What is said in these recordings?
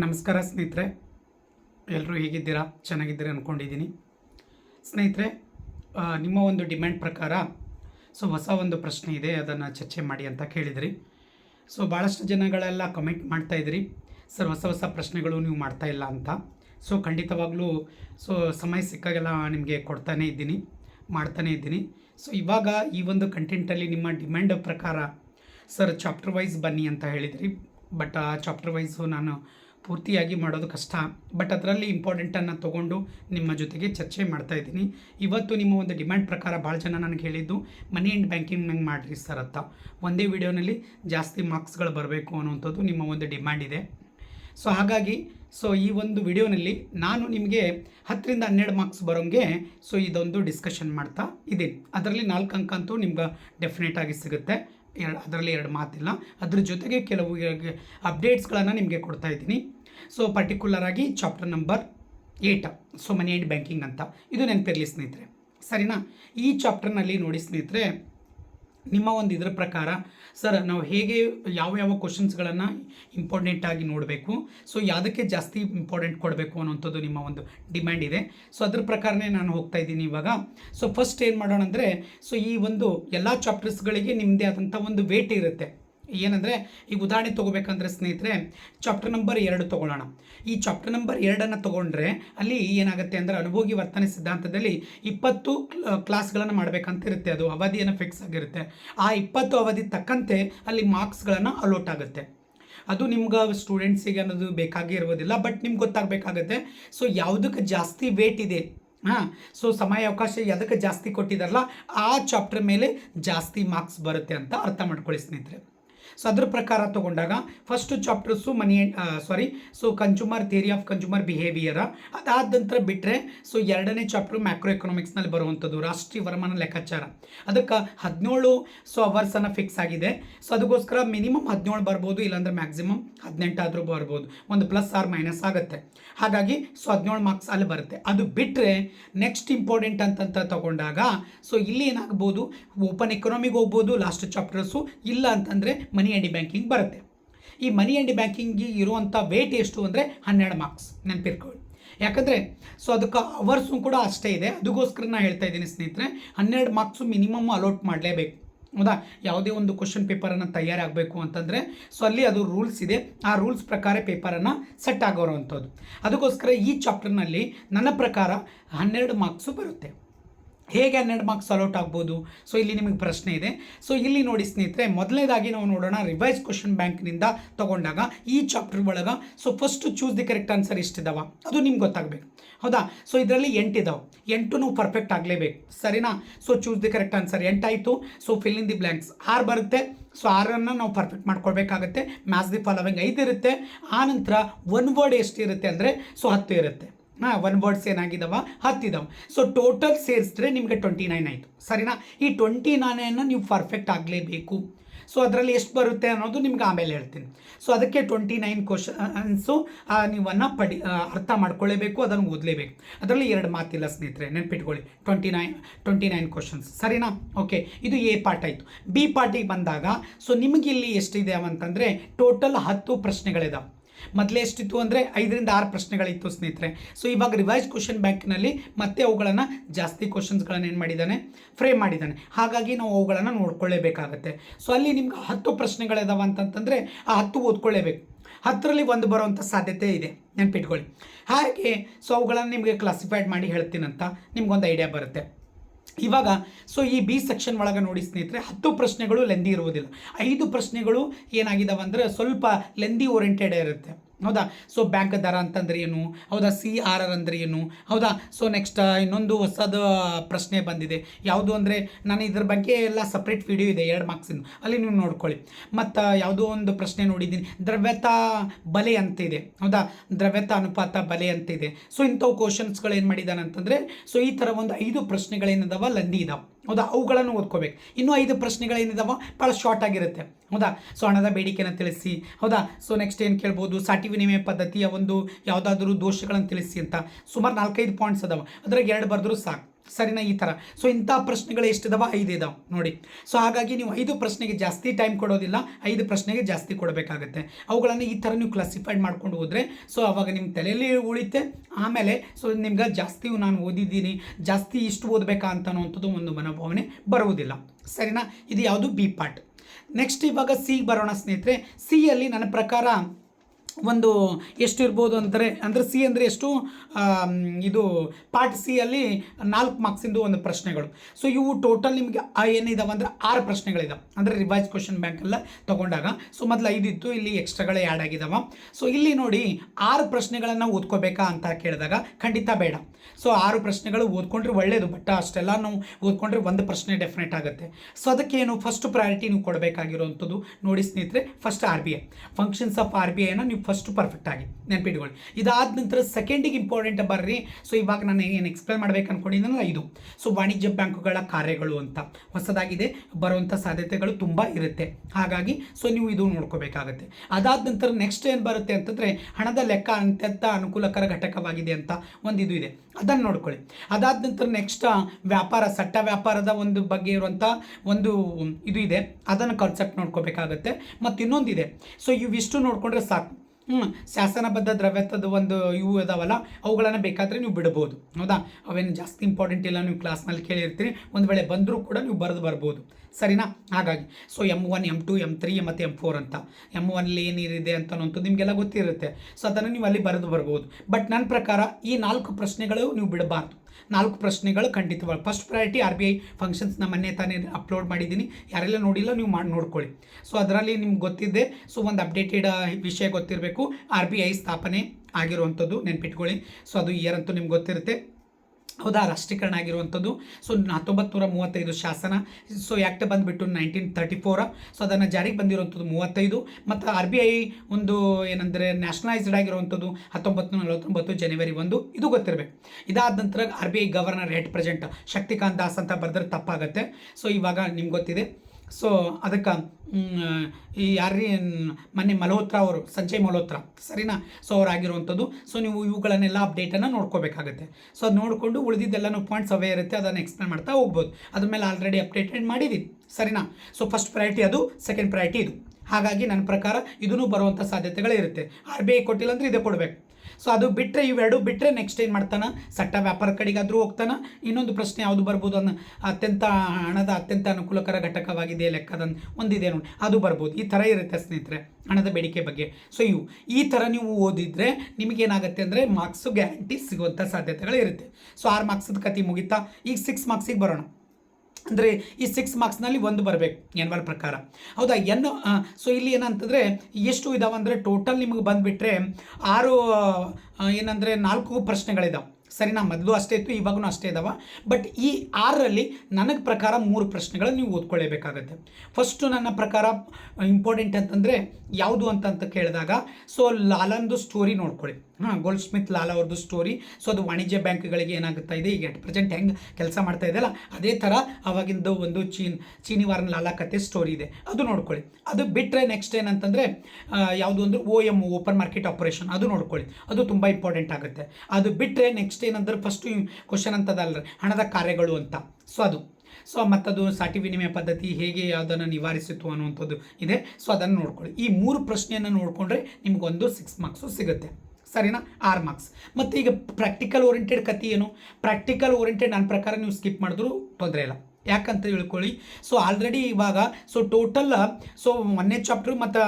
ನಮಸ್ಕಾರ ಸ್ನೇಹಿತರೆ. ಎಲ್ಲರೂ ಹೇಗಿದ್ದೀರಾ? ಚೆನ್ನಾಗಿದ್ದೀರಿ ಅಂದ್ಕೊಂಡಿದ್ದೀನಿ ಸ್ನೇಹಿತರೆ ನಿಮ್ಮ ಒಂದು ಡಿಮ್ಯಾಂಡ್ ಪ್ರಕಾರ ಸೊ ಹೊಸ ಒಂದು ಪ್ರಶ್ನೆ ಇದೆ, ಅದನ್ನು ಚರ್ಚೆ ಮಾಡಿ ಅಂತ ಕೇಳಿದಿರಿ. ಸೊ ಭಾಳಷ್ಟು ಜನಗಳೆಲ್ಲ ಕಮೆಂಟ್ ಮಾಡ್ತಾ ಇದ್ದೀರಿ ಸರ್, ಹೊಸ ಹೊಸ ಪ್ರಶ್ನೆಗಳು ನೀವು ಮಾಡ್ತಾ ಇಲ್ಲ ಅಂತ. ಸೊ ಖಂಡಿತವಾಗ್ಲೂ, ಸೊ ಸಮಯ ಸಿಕ್ಕಾಗೆಲ್ಲ ನಿಮಗೆ ಕೊಡ್ತಾನೇ ಇದ್ದೀನಿ, ಮಾಡ್ತಾನೇ ಇದ್ದೀನಿ. ಸೊ ಇವಾಗ ಈ ಒಂದು ಕಂಟೆಂಟಲ್ಲಿ ನಿಮ್ಮ ಡಿಮ್ಯಾಂಡ್ ಪ್ರಕಾರ, ಸರ್, ಚಾಪ್ಟರ್ ವೈಸ್ ಬನ್ನಿ ಅಂತ ಹೇಳಿದ್ರಿ. ಬಟ್ ಆ ಚಾಪ್ಟರ್ ವೈಸು ನಾನು ಪೂರ್ತಿಯಾಗಿ ಮಾಡೋದು ಕಷ್ಟ. ಬಟ್ ಅದರಲ್ಲಿ ಇಂಪಾರ್ಟೆಂಟನ್ನು ತೊಗೊಂಡು ನಿಮ್ಮ ಜೊತೆಗೆ ಚರ್ಚೆ ಮಾಡ್ತಾ ಇದ್ದೀನಿ. ಇವತ್ತು ನಿಮ್ಮ ಒಂದು ಡಿಮ್ಯಾಂಡ್ ಪ್ರಕಾರ ಭಾಳ ಜನ ನನಗೆ ಹೇಳಿದ್ದು, ಮನಿ ಆ್ಯಂಡ್ ಬ್ಯಾಂಕಿಂಗ್ ನಂಗೆ ಮಾಡಿರಿ ಸರ್ ಅಂತ. ಒಂದೇ ವಿಡಿಯೋನಲ್ಲಿ ಜಾಸ್ತಿ ಮಾರ್ಕ್ಸ್ಗಳು ಬರಬೇಕು ಅನ್ನುವಂಥದ್ದು ನಿಮ್ಮ ಒಂದು ಡಿಮ್ಯಾಂಡ್ ಇದೆ. ಸೊ ಹಾಗಾಗಿ ಸೊ ಈ ಒಂದು ವಿಡಿಯೋನಲ್ಲಿ ನಾನು ನಿಮಗೆ ಹತ್ತರಿಂದ ಹನ್ನೆರಡು ಮಾರ್ಕ್ಸ್ ಬರೋಂಗೆ ಸೊ ಇದೊಂದು ಡಿಸ್ಕಷನ್ ಮಾಡ್ತಾ ಇದ್ದೀನಿ. ಅದರಲ್ಲಿ ನಾಲ್ಕು ಅಂಕ ಅಂತೂ ನಿಮ್ಗೆ ಡೆಫಿನೆಟ್ ಆಗಿ ಸಿಗುತ್ತೆ. ಎರಡು, ಅದರಲ್ಲಿ ಎರಡು ಮಾತಿಲ್ಲ. ಅದ್ರ ಜೊತೆಗೆ ಕೆಲವು ಅಪ್ಡೇಟ್ಸ್ಗಳನ್ನು ನಿಮಗೆ ಕೊಡ್ತಾ ಇದ್ದೀನಿ. ಸೊ ಪರ್ಟಿಕ್ಯುಲರ್ ಆಗಿ chapter number eight so money and banking ಅಂತ. ಇದು ನೆನಪಿರಲಿ ಸ್ನೇಹಿತರೆ. ಸರಿನಾ? ಈ ಚಾಪ್ಟರ್ನಲ್ಲಿ ನೋಡಿ ಸ್ನೇಹಿತರೆ ನಿಮ್ಮ ಒಂದು ಇದರ ಪ್ರಕಾರ, ಸರ್, ನಾವು ಹೇಗೆ ಯಾವ ಯಾವ ಕ್ವಶನ್ಸ್ಗಳನ್ನು ಇಂಪಾರ್ಟೆಂಟ್ ಆಗಿ ನೋಡಬೇಕು? ಸೊ ಯಾವುದಕ್ಕೆ ಜಾಸ್ತಿ ಇಂಪಾರ್ಟೆಂಟ್ ಕೊಡಬೇಕು ಅನ್ನೋಂಥದ್ದು ನಿಮ್ಮ ಒಂದು ಡಿಮ್ಯಾಂಡ್ ಇದೆ. ಸೊ ಅದ್ರ ಪ್ರಕಾರನೇ ನಾನು ಹೋಗ್ತಾ ಇದ್ದೀನಿ ಇವಾಗ. ಸೊ ಫಸ್ಟ್ ಏನು ಮಾಡೋಣ ಅಂದರೆ ಸೊ ಈ ಒಂದು ಎಲ್ಲ ಚಾಪ್ಟರ್ಸ್ಗಳಿಗೆ ನಿಮ್ಮದೇ ಆದಂಥ ಒಂದು ವೇಟ್ ಇರುತ್ತೆ. ಏನಂದರೆ ಈಗ ಉದಾಹರಣೆ ತೊಗೋಬೇಕಂದ್ರೆ ಸ್ನೇಹಿತರೆ ಚಾಪ್ಟರ್ ನಂಬರ್ ಎರಡು ತೊಗೊಳ್ಳೋಣ. ಈ ಚಾಪ್ಟರ್ ನಂಬರ್ ಎರಡನ್ನು ತೊಗೊಂಡ್ರೆ ಅಲ್ಲಿ ಏನಾಗುತ್ತೆ ಅಂದರೆ ಅನುಭೋಗಿ ವರ್ತನೆ ಸಿದ್ಧಾಂತದಲ್ಲಿ ಇಪ್ಪತ್ತು ಕ್ಲಾಸ್ಗಳನ್ನು ಮಾಡಬೇಕಂತ ಇರುತ್ತೆ ಅದು ಅವಧಿಯನ್ನು ಫಿಕ್ಸ್ ಆಗಿರುತ್ತೆ. ಆ ಇಪ್ಪತ್ತು ಅವಧಿ ತಕ್ಕಂತೆ ಅಲ್ಲಿ ಮಾರ್ಕ್ಸ್ಗಳನ್ನು ಅಲೋಟ್ ಆಗುತ್ತೆ. ಅದು ನಿಮ್ಗೆ ಸ್ಟೂಡೆಂಟ್ಸಿಗೆ ಅನ್ನೋದು ಬೇಕಾಗೇ ಇರೋದಿಲ್ಲ ಬಟ್ ನಿಮ್ಗೆ ಗೊತ್ತಾಗಬೇಕಾಗತ್ತೆ. ಸೊ ಯಾವುದಕ್ಕೆ ಜಾಸ್ತಿ ವೇಟ್ ಇದೆ? ಹಾಂ ಸೊ ಸಮಯ ಅವಕಾಶ ಯಾವುದಕ್ಕೆ ಜಾಸ್ತಿ ಕೊಟ್ಟಿದಾರಲ್ಲ, ಆ ಚಾಪ್ಟರ್ ಮೇಲೆ ಜಾಸ್ತಿ ಮಾರ್ಕ್ಸ್ ಬರುತ್ತೆ ಅಂತ ಅರ್ಥ ಮಾಡ್ಕೊಳ್ಳಿ ಸ್ನೇಹಿತರೆ. ಸೊ ಅದ್ರ ಪ್ರಕಾರ ತಗೊಂಡಾಗ first chapters money sorry so consumer theory of consumer behaviour ಅದಾದ ನಂತರ ಬಿಟ್ಟರೆ ಸೊ ಎರಡನೇ ಚಾಪ್ಟರ್ ಮ್ಯಾಕ್ರೋ ಎಕನಾಮಿಕ್ಸ್ನಲ್ಲಿ ಬರುವಂಥದ್ದು ರಾಷ್ಟ್ರೀಯ ವರಮಾನ ಲೆಕ್ಕಾಚಾರ. ಅದಕ್ಕೆ ಹದಿನೇಳು ಸೊ ಅವರ್ಸನ್ನು ಫಿಕ್ಸ್ ಆಗಿದೆ. ಸೊ ಅದಕ್ಕೋಸ್ಕರ ಮಿನಿಮಮ್ ಹದಿನೇಳು ಬರ್ಬೋದು, ಇಲ್ಲಾಂದ್ರೆ ಮ್ಯಾಕ್ಸಿಮಮ್ ಹದಿನೆಂಟಾದರೂ ಬರ್ಬೋದು. ಒಂದು ಪ್ಲಸ್ ಆರ್ ಮೈನಸ್ ಆಗುತ್ತೆ. ಹಾಗಾಗಿ ಸೊ ಹದಿನೇಳು ಮಾರ್ಕ್ಸ್ ಅಲ್ಲಿ ಬರುತ್ತೆ. ಅದು ಬಿಟ್ಟರೆ ನೆಕ್ಸ್ಟ್ ಇಂಪಾರ್ಟೆಂಟ್ ಅಂತಂತ ತಗೊಂಡಾಗ ಸೊ ಇಲ್ಲಿ ಏನಾಗ್ಬೋದು ಓಪನ್ ಎಕನಾಮಿಗೆ ಹೋಗ್ಬೋದು ಲಾಸ್ಟ್ ಚಾಪ್ಟರ್ಸು ಇಲ್ಲ ಅಂತಂದರೆ ಮನಿ ಆ್ಯಂಡ್ ಬ್ಯಾಂಕಿಂಗ್ ಬರುತ್ತೆ. ಈ ಮನಿ ಆ್ಯಂಡ್ ಬ್ಯಾಂಕಿಂಗಿಗೆ ಇರುವಂಥ ವೇಟ್ ಎಷ್ಟು ಅಂದರೆ ಹನ್ನೆರಡು ಮಾರ್ಕ್ಸ್ ನೆನಪಿರ್ಕೊಳ್ಳಿ. ಯಾಕಂದರೆ ಸೊ ಅದಕ್ಕೆ ಅವರ್ಸು ಕೂಡ ಅಷ್ಟೇ ಇದೆ. ಅದಕ್ಕೋಸ್ಕರ ನಾನು ಹೇಳ್ತಾ ಇದ್ದೀನಿ ಸ್ನೇಹಿತರೆ, ಹನ್ನೆರಡು ಮಾರ್ಕ್ಸು ಮಿನಿಮಮ್ ಅಲೋಟ್ ಮಾಡಲೇಬೇಕು. ಹೌದಾ? ಯಾವುದೇ ಒಂದು ಕ್ವಶನ್ ಪೇಪರನ್ನು ತಯಾರಾಗಬೇಕು ಅಂತಂದರೆ ಸೊ ಅಲ್ಲಿ ಅದು ರೂಲ್ಸ್ ಇದೆ. ಆ ರೂಲ್ಸ್ ಪ್ರಕಾರ ಪೇಪರನ್ನು ಸೆಟ್ ಆಗೋರುವಂಥದ್ದು ಅದಕ್ಕೋಸ್ಕರ ಈ ಚಾಪ್ಟರ್ನಲ್ಲಿ ನನ್ನ ಪ್ರಕಾರ ಹನ್ನೆರಡು ಮಾರ್ಕ್ಸು ಬರುತ್ತೆ. ಹೇಗೆ ಹನ್ನೆರಡು ಮಾರ್ಕ್ಸ್ ಅಲೌಟ್ ಆಗ್ಬೋದು? ಸೊ ಇಲ್ಲಿ ನಿಮಗೆ ಪ್ರಶ್ನೆ ಇದೆ. ಸೊ ಇಲ್ಲಿ ನೋಡಿ ಸ್ನೇಹಿತರೆ, ಮೊದಲನೇದಾಗಿ ನಾವು ನೋಡೋಣ ರಿವೈಸ್ ಕ್ವಶನ್ ಬ್ಯಾಂಕ್ನಿಂದ ತಗೊಂಡಾಗ ಈ ಚಾಪ್ಟರ್ ಒಳಗೆ so first choose the correct answer ಇಷ್ಟಿದಾವ ಅದು ನಿಮ್ಗೆ ಗೊತ್ತಾಗಬೇಕು. ಹೌದಾ? ಸೊ ಇದರಲ್ಲಿ ಎಂಟಿದಾವೆ ಎಂಟು ನಾವು ಪರ್ಫೆಕ್ಟ್ ಆಗಲೇಬೇಕು. ಸರಿನಾ? So choose the correct answer ಎಂಟಾಯಿತು. So fill in the blanks ಆರು ಬರುತ್ತೆ. ಸೊ ಆರನ್ನು ನಾವು ಪರ್ಫೆಕ್ಟ್ ಮಾಡ್ಕೊಳ್ಬೇಕಾಗತ್ತೆ. ಮ್ಯಾಥ್ಸ್ ದಿ ಫಾಲೋವಿಂಗ್ ಐದು ಇರುತ್ತೆ. ಆನಂತರ ನಂತರ ಒನ್ ವರ್ಡ್ ಎಷ್ಟಿರುತ್ತೆ ಅಂದರೆ ಸೊ ಹತ್ತು ಇರುತ್ತೆ. ಹಾಂ ಒನ್ ವರ್ಡ್ಸ್ ಏನಾಗಿದಾವ? ಹತ್ತಿದಾವೆ. ಸೊ ಟೋಟಲ್ ಸೇರಿಸಿದ್ರೆ ನಿಮಗೆ ಟ್ವೆಂಟಿ ನೈನ್ ಆಯಿತು. ಸರಿನಾ? ಈ ಟ್ವೆಂಟಿ ನೈನನ್ನು ನೀವು ಪರ್ಫೆಕ್ಟ್ ಆಗಲೇಬೇಕು. ಸೊ ಅದರಲ್ಲಿ ಎಷ್ಟು ಬರುತ್ತೆ ಅನ್ನೋದು ನಿಮ್ಗೆ ಆಮೇಲೆ ಹೇಳ್ತೀನಿ. ಸೊ ಅದಕ್ಕೆ ಟ್ವೆಂಟಿ ನೈನ್ ಕ್ವಶನ್ಸು ನೀವನ್ನು ಪಡಿ ಅರ್ಥ ಮಾಡ್ಕೊಳ್ಳೇಬೇಕು ಅದನ್ನು ಓದಲೇಬೇಕು. ಅದರಲ್ಲಿ ಎರಡು ಮಾತಿಲ್ಲ ಸ್ನೇಹಿತರೆ, ನೆನ್ಪಿಟ್ಕೊಳ್ಳಿ. Twenty nine twenty nine questions ಸರಿನಾ? ಓಕೆ ಇದು ಎ ಪಾರ್ಟ್ ಆಯಿತು. ಬಿ ಪಾರ್ಟಿಗೆ ಬಂದಾಗ ಸೊ ನಿಮಗಿಲ್ಲಿ ಎಷ್ಟಿದೆ ಅಂತಂದರೆ ಟೋಟಲ್ ಹತ್ತು ಪ್ರಶ್ನೆಗಳಿದಾವೆ. ಮೊದಲೇ ಎಷ್ಟಿತ್ತು ಅಂದರೆ ಐದರಿಂದ ಆರು ಪ್ರಶ್ನೆಗಳಿತ್ತು ಸ್ನೇಹಿತರೆ. ಸೊ ಇವಾಗ ರಿವೈಸ್ ಕ್ವಶನ್ ಬ್ಯಾಂಕ್ನಲ್ಲಿ ಮತ್ತೆ ಅವುಗಳನ್ನು ಜಾಸ್ತಿ ಕ್ವಶನ್ಸ್ಗಳನ್ನು ಏನು ಮಾಡಿದ್ದಾನೆ? ಫ್ರೇಮ್ ಮಾಡಿದ್ದಾನೆ. ಹಾಗಾಗಿ ನಾವು ಅವುಗಳನ್ನು ನೋಡ್ಕೊಳ್ಳೇಬೇಕಾಗತ್ತೆ. ಸೊ ಅಲ್ಲಿ ನಿಮ್ಗೆ ಹತ್ತು ಪ್ರಶ್ನೆಗಳಿದಾವೆ ಅಂತಂತಂದರೆ ಆ ಹತ್ತು ಓದ್ಕೊಳ್ಳೇಬೇಕು. ಹತ್ತರಲ್ಲಿ ಒಂದು ಬರುವಂಥ ಸಾಧ್ಯತೆ ಇದೆ. ನೆನ್ಪಿಟ್ಕೊಳ್ಳಿ. ಹಾಗೆ ಸೊ ಅವುಗಳನ್ನು ನಿಮಗೆ ಕ್ಲಾಸಿಫೈಡ್ ಮಾಡಿ ಹೇಳ್ತೀನಂತ ನಿಮ್ಗೊಂದು ಐಡಿಯಾ ಬರುತ್ತೆ. ಇವಾಗ ಸೊ ಈ ಬಿ ಸೆಕ್ಷನ್ ಒಳಗೆ ನೋಡಿ ಸ್ನೇಹಿತರೆ, ಹತ್ತು ಪ್ರಶ್ನೆಗಳು ಲೆಂದಿ ಇರುವುದಿಲ್ಲ. ಐದು ಪ್ರಶ್ನೆಗಳು ಏನಾಗಿದ್ದಾವೆ ಅಂದರೆ ಸ್ವಲ್ಪ ಲೆಂದಿ ಓರಿಯೆಂಟೆಡ್ ಇರುತ್ತೆ. ಹೌದಾ? ಸೊ ಬ್ಯಾಂಕ್ ದರ ಅಂತಂದ್ರೆ ಏನು? ಹೌದಾ? ಸಿ ಆರ್ ಆರ್ ಅಂದ್ರೆ ಏನು? ಹೌದಾ? ಸೊ ನೆಕ್ಸ್ಟ್ ಇನ್ನೊಂದು ಹೊಸದು ಪ್ರಶ್ನೆ ಬಂದಿದೆ. ಯಾವುದು ಅಂದರೆ, ನಾನು ಇದ್ರ ಬಗ್ಗೆ ಎಲ್ಲ ಸಪ್ರೇಟ್ ವಿಡಿಯೋ ಇದೆ, ಎರಡು ಮಾರ್ಕ್ಸಿಂದು ಅಲ್ಲಿ ನೀವು ನೋಡ್ಕೊಳ್ಳಿ. ಮತ್ತು ಯಾವುದೋ ಒಂದು ಪ್ರಶ್ನೆ ನೋಡಿದ್ದೀನಿ. ದ್ರವ್ಯತಾ ಬಲೆ ಅಂತ ಇದೆ. ಹೌದಾ? ದ್ರವ್ಯತಾ ಅನುಪಾತ ಬಲೆ ಅಂತ ಇದೆ. ಸೊ ಇಂಥವು ಕ್ವಶನ್ಸ್ಗಳು ಏನು ಮಾಡಿದ್ದಾನೆ ಅಂತಂದರೆ ಸೊ ಈ ಥರ ಒಂದು ಐದು ಪ್ರಶ್ನೆಗಳೇನದವ? ಲಂದಿ ಇದಾವೆ. ಹೌದಾ? ಅವುಗಳನ್ನು ಓದ್ಕೋಬೇಕು. ಇನ್ನೂ ಐದು ಪ್ರಶ್ನೆಗಳೇನಿದಾವ? ಭಾಳ ಶಾರ್ಟ್ ಆಗಿರುತ್ತೆ. ಹೌದಾ? ಸೊ ಹಣದ ಬೇಡಿಕೆನ ತಿಳಿಸಿ. ಹೌದಾ? ಸೊ ನೆಕ್ಸ್ಟ್ ಏನು ಕೇಳ್ಬೋದು? ಸಾಟಿ ವಿನಿಮಯ ಪದ್ಧತಿಯ ಒಂದು ಯಾವುದಾದ್ರೂ ದೋಷಗಳನ್ನು ತಿಳಿಸಿ ಅಂತ. ಸುಮಾರು ನಾಲ್ಕೈದು ಪಾಯಿಂಟ್ಸ್ ಅದಾವ. ಅದ್ರಾಗ ಎರಡು ಬರೆದ್ರೂ ಸಾಕು. ಸರಿನಾ ಈ ಥರ ಸೊ ಇಂಥ ಪ್ರಶ್ನೆಗಳು ಎಷ್ಟಿದಾವ ಐದು ಇದಾವೆ. ನೋಡಿ. ಸೊ ಹಾಗಾಗಿ ನೀವು ಐದು ಪ್ರಶ್ನೆಗೆ ಜಾಸ್ತಿ ಟೈಮ್ ಕೊಡೋದಿಲ್ಲ. ಐದು ಪ್ರಶ್ನೆಗೆ ಜಾಸ್ತಿ ಕೊಡಬೇಕಾಗುತ್ತೆ. ಅವುಗಳನ್ನು ಈ ಥರ ನೀವು ಕ್ಲಾಸಿಫೈಡ್ ಮಾಡ್ಕೊಂಡು ಹೋದರೆ ಸೊ ಅವಾಗ ನಿಮ್ಮ ತಲೆಯಲ್ಲಿ ಉಳಿತೆ. ಆಮೇಲೆ ಸೊ ನಿಮ್ಗೆ ಜಾಸ್ತಿ ನಾನು ಓದಿದ್ದೀನಿ, ಜಾಸ್ತಿ ಇಷ್ಟು ಓದಬೇಕಾ ಅಂತ ಅನ್ನುವಂಥದ್ದು ಒಂದು ಮನೋಭಾವನೆ ಬರುವುದಿಲ್ಲ. ಸರಿನಾ? ಇದು ಯಾವುದು ಬಿ ಪಾರ್ಟ್ ನೆಕ್ಸ್ಟ್ ಇವಾಗ ಸಿ ಬರೋಣ ಸ್ನೇಹಿತರೆ. ಸಿ ಅಲ್ಲಿ ನನ್ನ ಪ್ರಕಾರ ಒಂದು ಎಷ್ಟು ಇರ್ಬೋದು ಅಂದರೆ ಅಂದರೆ ಸಿ ಅಂದರೆ ಎಷ್ಟು ಇದು ಪಾರ್ಟ್ ಸಿ ಅಲ್ಲಿ ನಾಲ್ಕು ಮಾರ್ಕ್ಸಿಂದು ಒಂದು ಪ್ರಶ್ನೆಗಳು. ಸೊ ಇವು ಟೋಟಲ್ ನಿಮಗೆ ಏನಿದಾವೆ ಅಂದರೆ ಆರು ಪ್ರಶ್ನೆಗಳಿದಾವೆ. ಅಂದರೆ ರಿವೈಸ್ ಕ್ವಶನ್ ಬ್ಯಾಂಕ್ ತೊಗೊಂಡಾಗ. ಸೊ ಮೊದಲು ಐದಿತ್ತು, ಇಲ್ಲಿ ಎಕ್ಸ್ಟ್ರಾಗಳು ಆ್ಯಡ್ ಆಗಿದಾವೆ. ಸೊ ಇಲ್ಲಿ ನೋಡಿ ಆರು ಪ್ರಶ್ನೆಗಳನ್ನು ಓದ್ಕೋಬೇಕಾ ಅಂತ ಕೇಳಿದಾಗ ಖಂಡಿತ ಬೇಡ. ಸೊ ಆರು ಪ್ರಶ್ನೆಗಳು ಓದ್ಕೊಂಡ್ರೆ ಒಳ್ಳೆಯದು ಬಟ್ ಅಷ್ಟೆಲ್ಲ ನಾವು ಓದ್ಕೊಂಡ್ರೆ ಒಂದು ಪ್ರಶ್ನೆ ಡೆಫಿನೆಟ್ ಆಗುತ್ತೆ. ಸೊ ಅದಕ್ಕೆ ಏನು ಫಸ್ಟ್ ಪ್ರಯಾರಿಟಿ ನೀವು ಕೊಡಬೇಕಾಗಿರೋವಂಥದ್ದು ನೋಡಿ ಸ್ನೇಹಿತರೆ first R B I functions of R B ಐನ ನೀವು ಫಸ್ಟ್ ಪರ್ಫೆಕ್ಟ್ ಆಗಿ ನೆನಪಿಟ್ಕೊಳ್ಳಿ. ಇದಾದ ನಂತರ ಸೆಕೆಂಡಿಗೆ ಇಂಪಾರ್ಟೆಂಟ್ ಬರ್ರಿ. ಸೊ ಇವಾಗ ನಾನು ಏನು ಎಕ್ಸ್ಪ್ಲೇನ್ ಮಾಡ್ಬೇಕು ಅನ್ಕೊಂಡಿದ್ದೀನಲ್ಲ ಇದು. ಸೊ ವಾಣಿಜ್ಯ ಬ್ಯಾಂಕುಗಳ ಕಾರ್ಯಗಳು ಅಂತ. ಹೊಸದಾಗಿದೆ ಬರುವಂಥ ಸಾಧ್ಯತೆಗಳು ತುಂಬ ಇರುತ್ತೆ. ಹಾಗಾಗಿ ಸೊ ನೀವು ಇದು ನೋಡ್ಕೋಬೇಕಾಗತ್ತೆ. ಅದಾದ ನಂತರ ನೆಕ್ಸ್ಟ್ ಏನು ಬರುತ್ತೆ ಅಂತಂದರೆ, ಹಣದ ಲೆಕ್ಕ ಅತ್ಯಂತ ಅನುಕೂಲಕರ ಘಟಕವಾಗಿದೆ ಅಂತ ಒಂದು ಇದು ಇದೆ. ಅದನ್ನು ನೋಡ್ಕೊಳ್ಳಿ. ಅದಾದ ನಂತರ ನೆಕ್ಸ್ಟ್ ವ್ಯಾಪಾರ, ಸಟ್ಟ ವ್ಯಾಪಾರದ ಒಂದು ಬಗ್ಗೆ ಇರುವಂಥ ಒಂದು ಇದು ಇದೆ. ಅದನ್ನು ಕಾನ್ಸೆಪ್ಟ್ ನೋಡ್ಕೋಬೇಕಾಗತ್ತೆ. ಮತ್ತು ಇನ್ನೊಂದಿದೆ. ಸೊ ಇವಿಷ್ಟು ನೋಡಿಕೊಂಡ್ರೆ ಸಾಕು. ಹ್ಞೂ ಶಾಸನಬದ್ಧ ದ್ರವ್ಯತದ ಒಂದು ಇವು ಇದಾವಲ್ಲ, ಅವುಗಳನ್ನು ಬೇಕಾದರೆ ನೀವು ಬಿಡ್ಬೋದು. ಹೌದಾ? ಅವೇನು ಜಾಸ್ತಿ ಇಂಪಾರ್ಟೆಂಟ್ ಇಲ್ಲ, ನೀವು ಕ್ಲಾಸ್ನಲ್ಲಿ ಕೇಳಿರ್ತೀರಿ. ಒಂದು ವೇಳೆ ಬಂದರೂ ಕೂಡ ನೀವು ಬರೆದು ಬರ್ಬೋದು. ಸರಿನಾ? ಹಾಗಾಗಿ. So M one M two M three ಮತ್ತು ಎಂ ಫೋರ್ ಅಂತ. ಎಂ ಒನ್ಲಿ ಏನಿದೆ ಅಂತ ಅನ್ನೋಂಥದ್ದು ನಿಮಗೆಲ್ಲ ಗೊತ್ತಿರುತ್ತೆ. ಸೊ ಅದನ್ನು ನೀವು ಅಲ್ಲಿ ಬರೆದು ಬರ್ಬೋದು. ಬಟ್ ನನ್ನ ಪ್ರಕಾರ ಈ ನಾಲ್ಕು ಪ್ರಶ್ನೆಗಳು ನೀವು ಬಿಡಬಾರ್ದು. ನಾಲ್ಕು ಪ್ರಶ್ನೆಗಳು ಖಂಡಿತವಾಗಿ first priority R B I functions ನಮ್ಮ ಮನೆ ತಾನೇ ಅಪ್ಲೋಡ್ ಮಾಡಿದ್ದೀನಿ. ಯಾರೆಲ್ಲ ನೋಡಿಲ್ಲ ನೀವು ಮಾಡಿ, ನೋಡ್ಕೊಳ್ಳಿ. ಸೊ ಅದರಲ್ಲಿ ನಿಮ್ಗೆ ಗೊತ್ತಿದ್ದೆ. ಸೊ ಒಂದು ಅಪ್ಡೇಟೆಡ್ ವಿಷಯ ಗೊತ್ತಿರಬೇಕು. ಆರ್ ಬಿ ಐ ಸ್ಥಾಪನೆ ಆಗಿರುವಂಥದ್ದು ನೆನ್ಪಿಟ್ಕೊಳ್ಳಿ. ಸೊ ಅದು ಇಯರ್ ಅಂತೂ ನಿಮ್ಗೆ ಗೊತ್ತಿರುತ್ತೆ. ಹೌದಾ? ರಾಷ್ಟ್ರೀಕರಣ ಆಗಿರುವಂಥದ್ದು. ಸೊ ಹತ್ತೊಂಬತ್ತು ನೂರ ಮೂವತ್ತೈದು ಶಾಸನ. ಸೊ ಆ್ಯಕ್ಟ್ ಬಂದುಬಿಟ್ಟು ನೈನ್ಟೀನ್ ತರ್ಟಿ ಫೋರ ಸೊ ಅದನ್ನು ಜಾರಿಗೆ ಬಂದಿರುವಂಥದ್ದು ಮೂವತ್ತೈದು. ಮತ್ತು ಆರ್ ಬಿ ಐ ಒಂದು ಏನಂದರೆ ನ್ಯಾಷನಲೈಸ್ಡ್ ಆಗಿರುವಂಥದ್ದು ಹತ್ತೊಂಬತ್ತು ನಲವತ್ತೊಂಬತ್ತು ಜನವರಿ ಒಂದು. ಇದು ಗೊತ್ತಿರಬೇಕು. ಇದಾದ ನಂತರ R B I governor at present Shaktikanta Das ಅಂತ ಬರೆದ್ರೆ ತಪ್ಪಾಗುತ್ತೆ. ಸೊ ಇವಾಗ ನಿಮ್ಗೆ ಗೊತ್ತಿದೆ. ಸೊ ಅದಕ್ಕೆ ಈ ಯಾರ್ರೀ ಮೊನ್ನೆ ಮಲ್ಹೋತ್ರ ಅವರು, ಸಂಜಯ್ ಮಲ್ಹೋತ್ರ, ಸರಿನಾ? ಸೊ ಅವರಾಗಿರುವಂಥದ್ದು ಸೊ ನೀವು ಇವುಗಳನ್ನೆಲ್ಲ ಅಪ್ಡೇಟನ್ನು ನೋಡ್ಕೋಬೇಕಾಗುತ್ತೆ. ಸೊ ಅದು ನೋಡಿಕೊಂಡು ಉಳಿದಿದ್ದೆಲ್ಲನೂ ಪಾಯಿಂಟ್ಸ್ ಅವೇ ಇರುತ್ತೆ, ಅದನ್ನು ಎಕ್ಸ್ಪ್ಲೇನ್ ಮಾಡ್ತಾ ಹೋಗ್ಬೋದು. ಅದ್ರ ಮೇಲೆ ಆಲ್ರೆಡಿ ಅಪ್ಡೇಟೆಡ್ ಮಾಡಿದ್ದೀನಿ ಸರಿನಾ? ಸೊ ಫಸ್ಟ್ ಪ್ರಯಾರಿಟಿ ಅದು ಸೆಕೆಂಡ್ ಪ್ರಯಾರಿಟಿ ಇದು. ಹಾಗಾಗಿ ನನ್ನ ಪ್ರಕಾರ ಇದೂ ಬರುವಂಥ ಸಾಧ್ಯತೆಗಳಿರುತ್ತೆ ಆರ್ ಬಿ ಐ ಕೊಟ್ಟಿಲ್ಲ ಅಂದರೆ ಇದೇ ಕೊಡಬೇಕು. ಸೊ ಅದು ಬಿಟ್ಟರೆ ಇವೆರಡು ಬಿಟ್ಟರೆ ನೆಕ್ಸ್ಟ್ ಏನು ಮಾಡ್ತಾನೆ? ಸಟ್ಟ ವ್ಯಾಪಾರ ಕಡೆಗಾದರೂ ಹೋಗ್ತಾನೆ. ಇನ್ನೊಂದು ಪ್ರಶ್ನೆ ಯಾವುದು ಬರ್ಬೋದು ಅನ್ನೋ? ಅತ್ಯಂತ ಹಣದ ಅತ್ಯಂತ ಅನುಕೂಲಕರ ಘಟಕವಾಗಿದೆ ಲೆಕ್ಕದ ಒಂದಿದೆ ನೋಡಿ. ಅದು ಬರ್ಬೋದು. ಈ ಥರ ಇರುತ್ತೆ ಸ್ನೇಹಿತರೆ, ಹಣದ ಬೇಡಿಕೆ ಬಗ್ಗೆ. ಸೊ ಇವು ಈ ಥರ ನೀವು ಓದಿದರೆ ನಿಮಗೇನಾಗುತ್ತೆ ಅಂದರೆ ಮಾರ್ಕ್ಸು ಗ್ಯಾರಂಟಿ ಸಿಗುವಂಥ ಸಾಧ್ಯತೆಗಳು ಇರುತ್ತೆ. ಸೊ ಆರು ಮಾರ್ಕ್ಸದ ಕತೆ ಮುಗಿತಾ, ಈಗ ಸಿಕ್ಸ್ ಮಾರ್ಕ್ಸಿಗೆ ಬರೋಣ. ಅಂದರೆ ಈ ಸಿಕ್ಸ್ ಮಾರ್ಕ್ಸ್ನಲ್ಲಿ ಒಂದು ಬರಬೇಕು ಎನ್ವಲ್ ಪ್ರಕಾರ. ಹೌದಾ? ಎನ್ ಸೊ ಇಲ್ಲಿ ಏನಂತಂದರೆ ಎಷ್ಟು ಇದಾವೆ ಅಂದರೆ ಟೋಟಲ್ ನಿಮಗೆ ಬಂದುಬಿಟ್ರೆ ಆರು ಏನಂದರೆ ನಾಲ್ಕು ಪ್ರಶ್ನೆಗಳಿದಾವೆ. ಸರಿನಾ? ಮೊದಲು ಅಷ್ಟೇ ಇತ್ತು ಇವಾಗೂ ಅಷ್ಟೇ ಇದಾವೆ. ಬಟ್ ಈ ಆರರಲ್ಲಿ ನನಗೆ ಪ್ರಕಾರ ಮೂರು ಪ್ರಶ್ನೆಗಳನ್ನು ನೀವು ಓದ್ಕೊಳ್ಳೇಬೇಕಾಗತ್ತೆ ಫಸ್ಟು ನನ್ನ ಪ್ರಕಾರ ಇಂಪಾರ್ಟೆಂಟ್ ಅಂತಂದರೆ ಯಾವುದು ಅಂತ ಅಂತ ಕೇಳಿದಾಗ ಸೊ ಲಾಲಂದು ಸ್ಟೋರಿ ನೋಡ್ಕೊಳ್ಳಿ. ಹಾಂ ಗೋಲ್ಡ್ ಸ್ಮಿತ್ ಲಾಲ್ ಅವ್ರದ್ದು ಸ್ಟೋರಿ ಸೊ ಅದು ವಾಣಿಜ್ಯ ಬ್ಯಾಂಕ್ಗಳಿಗೆ ಏನಾಗುತ್ತಾ ಇದೆ? ಈಗ ಅಟ್ ಪ್ರೆಸೆಂಟ್ ಹೆಂಗೆ ಕೆಲಸ ಮಾಡ್ತಾ ಇದೆಯಲ್ಲ ಅದೇ ಥರ ಅವಾಗಿಂದು ಒಂದು ಚೀನ್, ಚೀನಿವಾರನ್ ಲಾಲಾ ಕತೆ ಸ್ಟೋರಿ ಇದೆ. ಅದು ನೋಡ್ಕೊಳ್ಳಿ. ಅದು ಬಿಟ್ಟರೆ ನೆಕ್ಸ್ಟ್ ಏನಂತಂದರೆ ಯಾವುದು ಅಂದರೆ O M open market operation ಅದು ನೋಡ್ಕೊಳ್ಳಿ. ಅದು ತುಂಬ ಇಂಪಾರ್ಟೆಂಟ್ ಆಗುತ್ತೆ. ಅದು ಬಿಟ್ಟರೆ ನೆಕ್ಸ್ಟ್ ಏನಂದ್ರೆ ಫಸ್ಟು ಕ್ವಶನ್ ಅಂತದಲ್ಲ ಹಣದ ಕಾರ್ಯಗಳು ಅಂತ. ಸೊ ಅದು. ಸೊ ಮತ್ತದು ಸಾಟಿ ವಿನಿಮಯ ಪದ್ಧತಿ ಹೇಗೆ ಅದನ್ನು ನಿವಾರಿಸಿತು ಅನ್ನುವಂಥದ್ದು ಇದೆ. ಸೊ ಅದನ್ನು ನೋಡ್ಕೊಳ್ಳಿ. ಈ ಮೂರು ಪ್ರಶ್ನೆಯನ್ನು ನೋಡಿಕೊಂಡ್ರೆ ನಿಮಗೊಂದು ಸಿಕ್ಸ್ ಮಾರ್ಕ್ಸು ಸಿಗುತ್ತೆ. ಸರಿನಾ? ಆರ್ ಮಾರ್ಕ್ಸ್. ಮತ್ತು ಈಗ ಪ್ರಾಕ್ಟಿಕಲ್ ಓರಿಯೆಂಟೆಡ್ ಕತೆ ಏನು? ಪ್ರಾಕ್ಟಿಕಲ್ ಓರಿಯೆಂಟೆಡ್ ನನ್ನ ಪ್ರಕಾರ ನೀವು ಸ್ಕಿಪ್ ಮಾಡಿದ್ರು ತೊಂದರೆ ಇಲ್ಲ. ಯಾಕಂತ ತಿಳ್ಕೊಳ್ಳಿ. ಸೊ ಆಲ್ರೆಡಿ ಇವಾಗ ಸೊ ಟೋಟಲ್ ಸೊ ಒಂದನೇ ಚಾಪ್ಟ್ರು ಮತ್ತು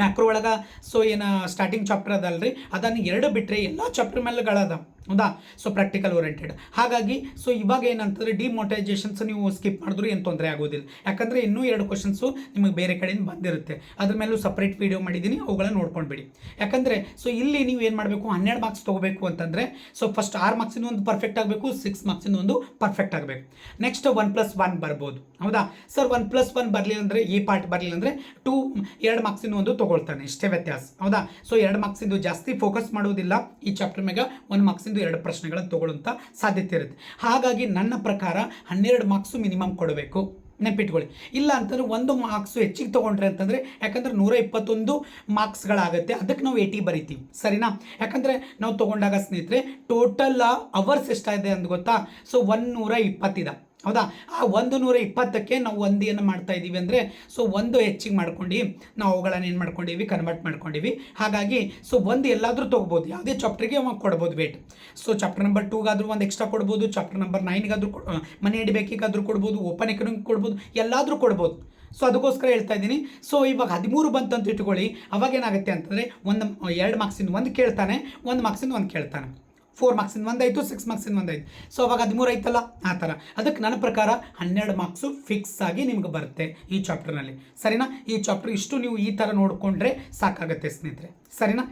ಮ್ಯಾಕ್ರೋ ಒಳಗೆ ಸೊ ಏನು ಸ್ಟಾರ್ಟಿಂಗ್ ಚಾಪ್ಟರ್ ಅದಲ್ರಿ? ಅದನ್ನು ಎರಡು ಬಿಟ್ಟರೆ ಎಲ್ಲ ಚಾಪ್ಟರ್ ಮೇಲೆಗಳದ ಹೌದಾ? ಸೊ ಪ್ರಾಕ್ಟಿಕಲ್ ಓರಿಯೆಂಟೆಡ್ ಹಾಗಾಗಿ ಸೊ ಇವಾಗ ಏನಂತಂದರೆ ಡಿಮೋಟೈಸೇಷನ್ಸ್ ನೀವು ಸ್ಕಿಪ್ ಮಾಡಿದ್ರು ಏನು ತೊಂದರೆ ಆಗೋದಿಲ್ಲ. ಯಾಕಂದರೆ, ಇನ್ನೂ ಎರಡು ಕ್ವಶನ್ಸು ನಿಮಗೆ ಬೇರೆ ಕಡೆಯಿಂದ ಬಂದಿರುತ್ತೆ. ಅದ್ರ ಮೇಲೂ ಸಪ್ರೇಟ್ ವೀಡಿಯೋ ಮಾಡಿದ್ದೀನಿ, ಅವುಗಳನ್ನ ನೋಡ್ಕೊಂಡ್ಬಿಡಿ. ಯಾಕಂದರೆ ಸೊ ಇಲ್ಲಿ ನೀವು ಏನು ಮಾಡಬೇಕು? ಹನ್ನೆರಡು ಮಾರ್ಕ್ಸ್ ತೊಗೋಬೇಕು ಅಂತಂದರೆ ಸೊ ಫಸ್ಟ್ ಆರು ಮಾರ್ಕ್ಸಿಂದ ಒಂದು ಪರ್ಫೆಕ್ಟ್ ಆಗಬೇಕು ಸಿಕ್ಸ್ ಮಾರ್ಕ್ಸಿಂದ ಒಂದು ಪರ್ಫೆಕ್ಟ್ ಆಗಬೇಕು. ನೆಕ್ಸ್ಟ್ ಒನ್ ಪ್ಲಸ್ ಒನ್ ಬರ್ಬೋದು. ಹೌದಾ? ಸರ್ ಒನ್ ಪ್ಲಸ್ ಒನ್ ಬರಲಿಲ್ಲ ಅಂದರೆ, ಈ ಪಾರ್ಟ್ ಬರಲಿಲ್ಲ ಅಂದರೆ ಟೂ ಎರಡು ಮಾರ್ಕ್ಸಿಂದ ಒಂದು ತೊಗೊಳ್ತಾನೆ. ಇಷ್ಟೇ ವ್ಯತ್ಯಾಸ. ಹೌದಾ? ಸೊ ಎರಡು ಮಾರ್ಕ್ಸಿಂದು ಜಾಸ್ತಿ ಫೋಕಸ್ ಮಾಡೋದಿಲ್ಲ. ಈ ಚಾಪ್ಟರ್ ಮ್ಯಾಗ ಒಂದು ಮಾರ್ಕ್ಸಿಂದು ಎರಡು ಪ್ರಶ್ನೆಗಳನ್ನು ತಗೊಳ್ಳುವಂಥ ಸಾಧ್ಯತೆ ಇರುತ್ತೆ. ಹಾಗಾಗಿ ನನ್ನ ಪ್ರಕಾರ ಹನ್ನೆರಡು ಮಾರ್ಕ್ಸು ಮಿನಿಮಮ್ ಕೊಡಬೇಕು. ನೆನಪಿಟ್ಕೊಳ್ಳಿ. ಇಲ್ಲ ಅಂತಂದ್ರೆ ಒಂದು ಮಾರ್ಕ್ಸು ಹೆಚ್ಚಿಗೆ ತೊಗೊಂಡ್ರೆ ಅಂತಂದರೆ ಯಾಕಂದ್ರೆ ನೂರ ಇಪ್ಪತ್ತೊಂದು ಮಾರ್ಕ್ಸ್ಗಳಾಗುತ್ತೆ ಅದಕ್ಕೆ ನಾವು ಏಯ್ಟಿ ಬರಿತೀವಿ. ಸರಿನಾ? ಯಾಕಂದರೆ ನಾವು ತೊಗೊಂಡಾಗ ಸ್ನೇಹಿತರೆ ಟೋಟಲ್ ಅವರ್ಸ್ ಎಷ್ಟಾಗಿದೆ ಅಂತ ಗೊತ್ತಾ? ಸೊ ಒನ್ನೂರ ಇಪ್ಪತ್ತಿದೆ. ಹೌದಾ? ಆ ಒಂದು ನೂರ ಇಪ್ಪತ್ತಕ್ಕೆ ನಾವು ಒಂದು ಏನು ಮಾಡ್ತಾ ಇದ್ದೀವಿ ಅಂದರೆ ಸೊ ಒಂದು ಹೆಚ್ಚಿಗೆ ಮಾಡ್ಕೊಂಡು, ನಾವು ಅವುಗಳನ್ನು ಏನು ಮಾಡ್ಕೊಂಡಿವಿ ಕನ್ವರ್ಟ್ ಮಾಡ್ಕೊಂಡಿವಿ. ಹಾಗಾಗಿ ಸೊ ಒಂದು ಎಲ್ಲಾದರೂ ತೊಗೋಬೋದು. ಯಾವುದೇ ಚಾಪ್ಟರ್ಗೆ ಅವಾಗ ಕೊಡ್ಬೋದು ವೇಟ್ ಸೊ ಚಾಪ್ಟರ್ ನಂಬರ್ ಟೂಗಾದರೂ ಒಂದು ಎಕ್ಸ್ಟ್ರಾ ಕೊಡ್ಬೋದು ಚಾಪ್ಟರ್ ನಂಬರ್ ನೈನ್ಗಾದರೂ ಮನೆ ಇಡಬೇಕಿಗಾದರೂ ಕೊಡ್ಬೋದು ಓಪನ್ ಎಕನಾಮಿಕ್ ಕೊಡ್ಬೋದು, ಎಲ್ಲಾದರೂ ಕೊಡ್ಬೋದು. ಸೊ ಅದಕ್ಕೋಸ್ಕರ ಹೇಳ್ತಾ ಇದ್ದೀನಿ. ಸೊ ಇವಾಗ ಹದಿಮೂರು ಬಂತಂತ ಇಟ್ಕೊಳ್ಳಿ. ಅವಾಗ ಏನಾಗುತ್ತೆ ಅಂತಂದರೆ, ಒಂದು ಎರಡು ಮಾರ್ಕ್ಸಿಂದ ಒಂದು ಕೇಳ್ತಾನೆ, ಒಂದು ಮಾರ್ಕ್ಸಿಂದ ಒಂದು ಕೇಳ್ತಾನೆ. ಫೋರ್ ಮಾರ್ಕ್ಸಿಂದ ಒಂದಾಯಿತು ಸಿಕ್ಸ್ ಮಾರ್ಕ್ಸಿಂದ ಒಂದಾಯಿತು ಸೊ ಅವಾಗ ಹದಿಮೂರು ಐತಲ್ಲ ಆ ಥರ. ಅದಕ್ಕೆ ನನ್ನ ಪ್ರಕಾರ ಹನ್ನೆರಡು ಮಾರ್ಕ್ಸು ಫಿಕ್ಸ್ ಆಗಿ ನಿಮ್ಗೆ ಬರುತ್ತೆ ಈ ಚಾಪ್ಟರ್ನಲ್ಲಿ ಸರಿನಾ? ಈ ಚಾಪ್ಟರ್ ಇಷ್ಟು ನೀವು ಈ ಥರ ನೋಡಿಕೊಂಡ್ರೆ ಸಾಕಾಗುತ್ತೆ ಸ್ನೇಹಿತರೆ. ಸರಿನಾ?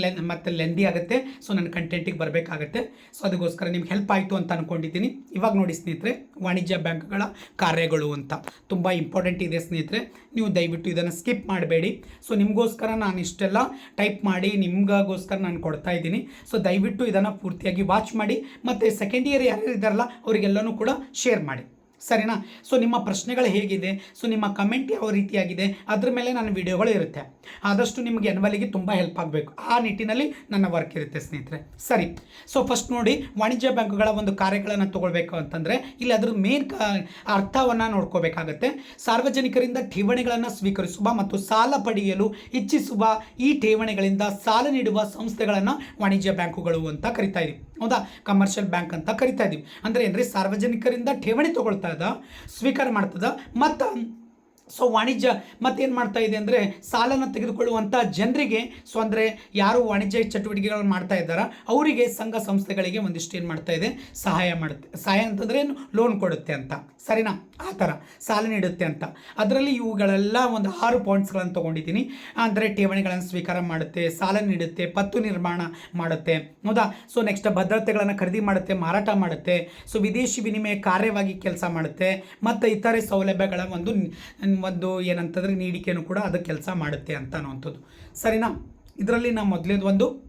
ಲೆ, ಮತ್ತು ಲೆಂದಿ ಆಗುತ್ತೆ. ಸೊ ನನ್ನ ಕಂಟೆಂಟಿಗೆ ಬರಬೇಕಾಗತ್ತೆ. ಸೊ ಅದಕ್ಕೋಸ್ಕರ ನಿಮ್ಗೆ ಹೆಲ್ಪ್ ಆಯಿತು ಅಂತ ಅಂದ್ಕೊಂಡಿದ್ದೀನಿ ಇವಾಗ ನೋಡಿ ಸ್ನೇಹಿತರೆ, ವಾಣಿಜ್ಯ ಬ್ಯಾಂಕ್ಗಳ ಕಾರ್ಯಗಳು ಅಂತ ತುಂಬ ಇಂಪಾರ್ಟೆಂಟ್ ಇದೆ ಸ್ನೇಹಿತರೆ. ನೀವು ದಯವಿಟ್ಟು ಇದನ್ನು ಸ್ಕಿಪ್ ಮಾಡಬೇಡಿ. ಸೊ ನಿಮಗೋಸ್ಕರ ನಾನು ಇಷ್ಟೆಲ್ಲ ಟೈಪ್ ಮಾಡಿ ನಿಮಗೋಸ್ಕರ ನಾನು ಕೊಡ್ತಾ ಇದ್ದೀನಿ. ಸೊ ದಯವಿಟ್ಟು ಇದನ್ನು ಪೂರ್ತಿಯಾಗಿ ವಾಚ್ ಮಾಡಿ ಮತ್ತು ಸೆಕೆಂಡ್ ಇಯರ್ ಯಾರ್ಯಾರು ಇದ್ದಾರಲ್ಲ ಅವರಿಗೆಲ್ಲನೂ ಕೂಡ ಶೇರ್ ಮಾಡಿ. ಸರಿನಾ? ಸೊ ನಿಮ್ಮ ಪ್ರಶ್ನೆಗಳು ಹೇಗಿದೆ? ಸೊ ನಿಮ್ಮ ಕಮೆಂಟ್ ಯಾವ ರೀತಿಯಾಗಿದೆ? ಅದ್ರ ಮೇಲೆ ನನ್ನ ವಿಡಿಯೋಗಳು ಇರುತ್ತೆ. ಆದಷ್ಟು ನಿಮಗೆ ಎನ್ವಲಿಗೆ ತುಂಬ ಹೆಲ್ಪ್ ಆಗಬೇಕು. ಆ ನಿಟ್ಟಿನಲ್ಲಿ ನನ್ನ ವರ್ಕ್ ಇರುತ್ತೆ ಸ್ನೇಹಿತರೆ. ಸರಿ. ಸೊ ಫಸ್ಟ್ ನೋಡಿ, ವಾಣಿಜ್ಯ ಬ್ಯಾಂಕುಗಳ ಒಂದು ಕಾರ್ಯಗಳನ್ನು ತಗೊಳ್ಬೇಕು ಅಂತಂದರೆ, ಇಲ್ಲಿ ಅದ್ರ ಮೇನ್ ಅರ್ಥವನ್ನು ನೋಡ್ಕೋಬೇಕಾಗತ್ತೆ. ಸಾರ್ವಜನಿಕರಿಂದ ಠೇವಣಿಗಳನ್ನು ಸ್ವೀಕರಿಸುವ ಮತ್ತು ಸಾಲ ಪಡೆಯಲು ಇಚ್ಛಿಸುವ ಈ ಠೇವಣಿಗಳಿಂದ ಸಾಲ ನೀಡುವ ಸಂಸ್ಥೆಗಳನ್ನು ವಾಣಿಜ್ಯ ಬ್ಯಾಂಕುಗಳು ಅಂತ ಕರಿತಾ ಇದೀವಿ ಹೌದಾ? ಕಮರ್ಷಿಯಲ್ ಬ್ಯಾಂಕ್ ಅಂತ ಕರಿತಾ ಇದೀವಿ. ಅಂದರೆ ಏನ್ರಿ ಸಾರ್ವಜನಿಕರಿಂದ ಠೇವಣಿ ತಗೊಳ್ತಾ ಇದ್ದ, ಸ್ವೀಕಾರ ಮಾಡ್ತದ, ಮತ್ತು ಸೊ ವಾಣಿಜ್ಯ ಮತ್ತೇನು ಮಾಡ್ತಾ ಇದೆ ಅಂದರೆ ಸಾಲನ ತೆಗೆದುಕೊಳ್ಳುವಂಥ ಜನರಿಗೆ, ಸೊ ಅಂದರೆ ಯಾರು ವಾಣಿಜ್ಯ ಚಟುವಟಿಕೆಗಳನ್ನು ಮಾಡ್ತಾ ಇದ್ದಾರ, ಅವರಿಗೆ ಸಂಘ ಸಂಸ್ಥೆಗಳಿಗೆ ಒಂದಿಷ್ಟು ಏನು ಮಾಡ್ತಾ ಇದೆ, ಸಹಾಯ ಮಾಡುತ್ತೆ. ಸಹಾಯ ಅಂತಂದರೆ ಏನು? ಲೋನ್ ಕೊಡುತ್ತೆ ಅಂತ. ಸರಿನಾ? ಆ ಥರ. ಸಾಲ ನೀಡುತ್ತೆ ಅಂತ. ಅದರಲ್ಲಿ ಇವುಗಳೆಲ್ಲ ಒಂದು ಆರು ಪಾಯಿಂಟ್ಸ್ಗಳನ್ನು ತೊಗೊಂಡಿದ್ದೀನಿ. ಅಂದರೆ ಠೇವಣಿಗಳನ್ನು ಸ್ವೀಕಾರ ಮಾಡುತ್ತೆ, ಸಾಲ ನೀಡುತ್ತೆ, ಪತ್ತು ನಿರ್ಮಾಣ ಮಾಡುತ್ತೆ. ಹೌದಾ? ಸೊ ನೆಕ್ಸ್ಟ್ ಭದ್ರತೆಗಳನ್ನು ಖರೀದಿ ಮಾಡುತ್ತೆ, ಮಾರಾಟ ಮಾಡುತ್ತೆ. ಸೊ ವಿದೇಶಿ ವಿನಿಮಯ ಕಾರ್ಯವಾಗಿ ಕೆಲಸ ಮಾಡುತ್ತೆ. ಮತ್ತು ಇತರೆ ಸೌಲಭ್ಯಗಳ ಒಂದು ಒಂದು ಏನಂತಂದ್ರೆ ನೀಡಿಕೆಯೂ ಕೂಡ ಅದು ಕೆಲಸ ಮಾಡುತ್ತೆ ಅಂತ ಅನ್ನುವಂಥದ್ದು. ಸರಿನಾ? ಇದರಲ್ಲಿ ನಾವು ಮೊದಲೇದು ಒಂದು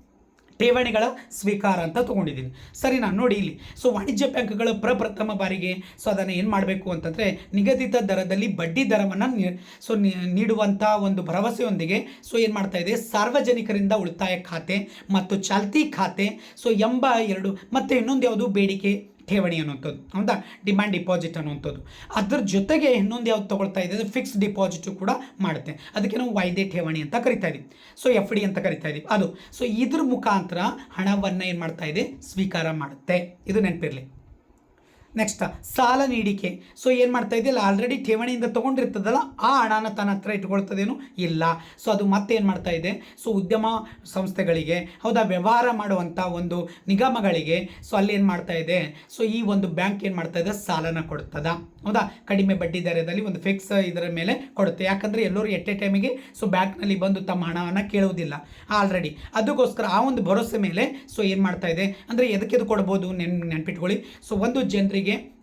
ಠೇವಣಿಗಳ ಸ್ವೀಕಾರ ಅಂತ ತೊಗೊಂಡಿದ್ದೀನಿ. ಸರಿನಾ? ನೋಡಿ ಇಲ್ಲಿ. ಸೊ ವಾಣಿಜ್ಯ ಬ್ಯಾಂಕ್ಗಳು ಪ್ರಪ್ರಥಮ ಬಾರಿಗೆ ಸೊ, ಅದನ್ನು ಏನು ಮಾಡಬೇಕು ಅಂತಂದರೆ ನಿಗದಿತ ದರದಲ್ಲಿ ಬಡ್ಡಿ ದರವನ್ನು ಸೊ ನೀಡುವಂಥ ಒಂದು ಭರವಸೆಯೊಂದಿಗೆ ಸೊ, ಏನು ಮಾಡ್ತಾ ಇದೆ? ಸಾರ್ವಜನಿಕರಿಂದ ಉಳಿತಾಯ ಖಾತೆ ಮತ್ತು ಚಾಲ್ತಿ ಖಾತೆ ಸೊ, ಎಂಬ ಎರಡು ಮತ್ತು ಇನ್ನೊಂದು ಯಾವುದು? ಬೇಡಿಕೆ. ಠೇವಣಿ ಅನ್ನುವಂಥದ್ದು, ಹೌದಾ? ಡಿಮ್ಯಾಂಡ್ ಡಿಪಾಸಿಟ್ ಅನ್ನುವಂಥದ್ದು. ಅದ್ರ ಜೊತೆಗೆ ಇನ್ನೊಂದು ಯಾವ್ದು ತೊಗೊಳ್ತಾ ಇದೆ ಫಿಕ್ಸ್ ಡಿಪಾಸಿಟು ಕೂಡ ಮಾಡುತ್ತೆ. ಅದಕ್ಕೆ ನಾವು ವಾಯ್ದೆ ಠೇವಣಿ ಅಂತ ಕರಿತಾ ಇದ್ದೀವಿ ಸೊ ಎಫ್ ಡಿ ಅಂತ ಕರಿತಾ ಇದ್ದೀವಿ ಅದು. ಸೊ ಇದ್ರ ಮುಖಾಂತರ ಹಣವನ್ನು ಏನು ಮಾಡ್ತಾ ಇದೆ? ಸ್ವೀಕಾರ ಮಾಡುತ್ತೆ. ಇದು ನೆನಪಿರಲಿ. ನೆಕ್ಸ್ಟ್ ಸಾಲ ನೀಡಿಕೆ. ಸೊ ಏನು ಮಾಡ್ತಾ ಇದೆಯಲ್ಲ? ಆಲ್ರೆಡಿ ಠೇವಣಿಯಿಂದ ತೊಗೊಂಡಿರ್ತದಲ್ಲ, ಆ ಹಣನ ತನ್ನ ಹತ್ರ ಇಟ್ಕೊಳ್ತದೇನು? ಇಲ್ಲ. ಸೊ ಅದು ಮತ್ತೆ ಏನು ಮಾಡ್ತಾ ಇದೆ? ಸೊ ಉದ್ಯಮ ಸಂಸ್ಥೆಗಳಿಗೆ, ಹೌದಾ? ವ್ಯವಹಾರ ಮಾಡುವಂಥ ಒಂದು ನಿಗಮಗಳಿಗೆ ಸೊ ಅಲ್ಲಿ ಏನು ಮಾಡ್ತಾ ಇದೆ? ಸೊ ಈ ಒಂದು ಬ್ಯಾಂಕ್ ಏನು ಮಾಡ್ತಾ ಇದೆ? ಸಾಲನ ಕೊಡ್ತದ. ಹೌದಾ? ಕಡಿಮೆ ಬಡ್ಡಿ ದರದಲ್ಲಿ ಒಂದು ಫಿಕ್ಸ್ ಇದರ ಮೇಲೆ ಕೊಡುತ್ತೆ. ಯಾಕಂದರೆ ಎಲ್ಲರೂ ಎಟ್ ಎ ಟೈಮಿಗೆ ಸೊ ಬ್ಯಾಂಕ್ನಲ್ಲಿ ಬಂದು ತಮ್ಮ ಹಣವನ್ನು ಕೇಳುವುದಿಲ್ಲ. ಆಲ್ರೆಡಿ ಅದಕ್ಕೋಸ್ಕರ ಆ ಒಂದು ಭರೋಸೆ ಮೇಲೆ ಸೊ ಏನು ಮಾಡ್ತಾ ಇದೆ? ಅಂದರೆ ಎದಕ್ಕೆದು ಕೊಡ್ಬೋದು? ನೆನ್, ನೆನ್ಪಿಟ್ಕೊಳ್ಳಿ. ಸೊ ಒಂದು ಜನರಿಗೆ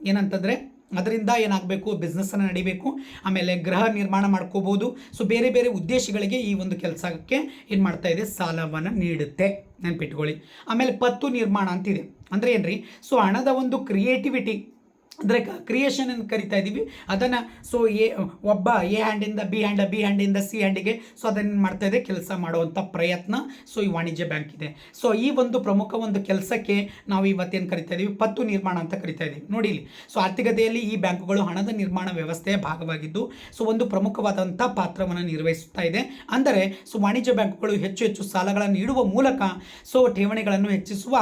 ಏನಂತಂದರೆ ಅದರಿಂದ ಏನಾಗಬೇಕು ಬಿಸ್ನೆಸ್ಸನ್ನು ನಡಿಬೇಕು, ಆಮೇಲೆ ಗೃಹ ನಿರ್ಮಾಣ ಮಾಡ್ಕೋಬೋದು. ಸೊ ಬೇರೆ ಬೇರೆ ಉದ್ದೇಶಗಳಿಗೆ ಈ ಒಂದು ಕೆಲಸಕ್ಕೆ ಏನು ಮಾಡ್ತಾ ಇದೆ? ಸಾಲವನ್ನು ನೀಡುತ್ತೆ. ನೆನ್ಪಿಟ್ಕೊಳ್ಳಿ. ಆಮೇಲೆ ಪತ್ತು ನಿರ್ಮಾಣ ಅಂತಿದೆ. ಅಂದರೆ ಏನ್ರಿ? ಸೊ ಹಣದ ಒಂದು ಕ್ರಿಯೇಟಿವಿಟಿ ಅಂದರೆ ಕ್ರಿಯೇಷನ್ ಅಂತ ಕರಿತಾ ಇದ್ದೀವಿ ಅದನ್ನು ಸೊ ಎ, ಒಬ್ಬ ಎ ಹ್ಯಾಂಡಿಂದ ಬಿ ಹ್ಯಾಂಡ್ ಬಿ ಹ್ಯಾಂಡಿಂದ ಸಿ ಹ್ಯಾಂಡಿಗೆ ಸೊ ಅದನ್ನು ಮಾಡ್ತಾ ಇದೆ? ಕೆಲಸ ಮಾಡುವಂಥ ಪ್ರಯತ್ನ ಸೊ ಈ ವಾಣಿಜ್ಯ ಬ್ಯಾಂಕ್ ಇದೆ. ಸೊ ಈ ಒಂದು ಪ್ರಮುಖ ಒಂದು ಕೆಲಸಕ್ಕೆ ನಾವು ಇವತ್ತೇನು ಕರಿತಾ ಇದ್ದೀವಿ ಪತ್ತು ನಿರ್ಮಾಣ ಅಂತ ಕರಿತಾ ಇದ್ದೀವಿ ನೋಡಿ ಇಲ್ಲಿ. ಸೊ ಆರ್ಥಿಕತೆಯಲ್ಲಿ ಈ ಬ್ಯಾಂಕುಗಳು ಹಣದ ನಿರ್ಮಾಣ ವ್ಯವಸ್ಥೆಯ ಭಾಗವಾಗಿದ್ದು ಸೊ ಒಂದು ಪ್ರಮುಖವಾದಂಥ ಪಾತ್ರವನ್ನು ನಿರ್ವಹಿಸುತ್ತಾ ಇದೆ. ಅಂದರೆ ಸೊ ವಾಣಿಜ್ಯ ಬ್ಯಾಂಕುಗಳು ಹೆಚ್ಚು ಹೆಚ್ಚು ಸಾಲಗಳನ್ನು ನೀಡುವ ಮೂಲಕ ಸೊ ಠೇವಣಿಗಳನ್ನು ಹೆಚ್ಚಿಸುವ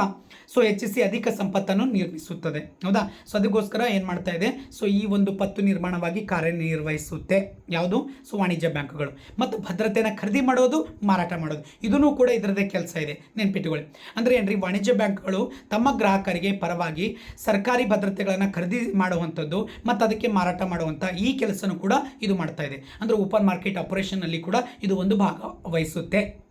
ಸೊ ಹೆಚ್ಚಿಸಿ ಅಧಿಕ ಸಂಪತ್ತನ್ನು ನಿರ್ಮಿಸುತ್ತದೆ. ಹೌದಾ? ಸೊ ಅದಕ್ಕೋಸ್ಕರ ಏನು ಮಾಡ್ತಾ ಇದೆ? ಸೊ ಈ ಒಂದು ಪತ್ತು ನಿರ್ಮಾಣವಾಗಿ ಕಾರ್ಯನಿರ್ವಹಿಸುತ್ತೆ. ಯಾವುದು? ಸೊ ವಾಣಿಜ್ಯ ಬ್ಯಾಂಕುಗಳು. ಮತ್ತು ಭದ್ರತೆಯನ್ನು ಖರೀದಿ ಮಾಡೋದು, ಮಾರಾಟ ಮಾಡೋದು. ಇದೂ ಕೂಡ ಇದರದೇ ಕೆಲಸ ಇದೆ. ನೆನ್ಪಿಟ್ಟುಕೊಳ್ಳಿ ಅಂದರೆ ಏನ್ರಿ? ವಾಣಿಜ್ಯ ಬ್ಯಾಂಕ್ಗಳು ತಮ್ಮ ಗ್ರಾಹಕರಿಗೆ ಪರವಾಗಿ ಸರ್ಕಾರಿ ಭದ್ರತೆಗಳನ್ನು ಖರೀದಿ ಮಾಡುವಂಥದ್ದು, ಮತ್ತು ಅದಕ್ಕೆ ಮಾರಾಟ ಮಾಡುವಂಥ ಈ ಕೆಲಸನೂ ಕೂಡ ಇದು ಮಾಡ್ತಾ ಇದೆ. ಅಂದರೆ ಓಪನ್ ಮಾರ್ಕೆಟ್ ಆಪರೇಷನ್ನಲ್ಲಿ ಕೂಡ ಇದು ಒಂದು ಭಾಗ ವಹಿಸುತ್ತೆ